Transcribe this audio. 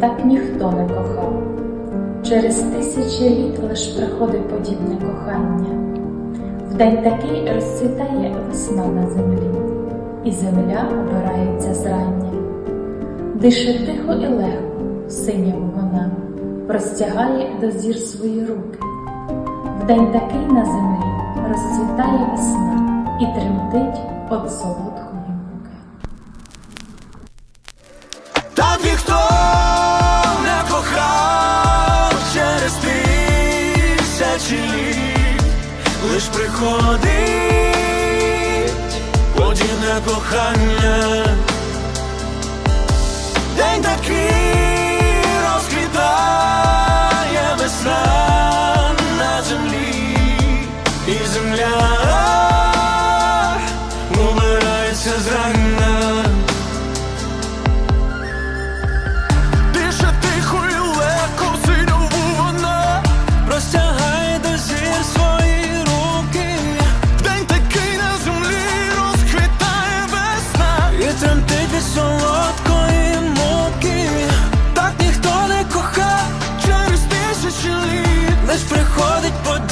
так ніхто не кохав. Через тисячі літ лиш приходить подібне кохання. В день такий розцвітає весна на землі, і земля обирається зрання. Дише тихо і легко, синя вона, простягає до зір свої руки. В день такий на землі розцвітає весна і тремтить від солодкої муки. Так ніхто тисячі лиш приходить подібне кохання, день такий розквітає весна на землі і земля. ж приходить по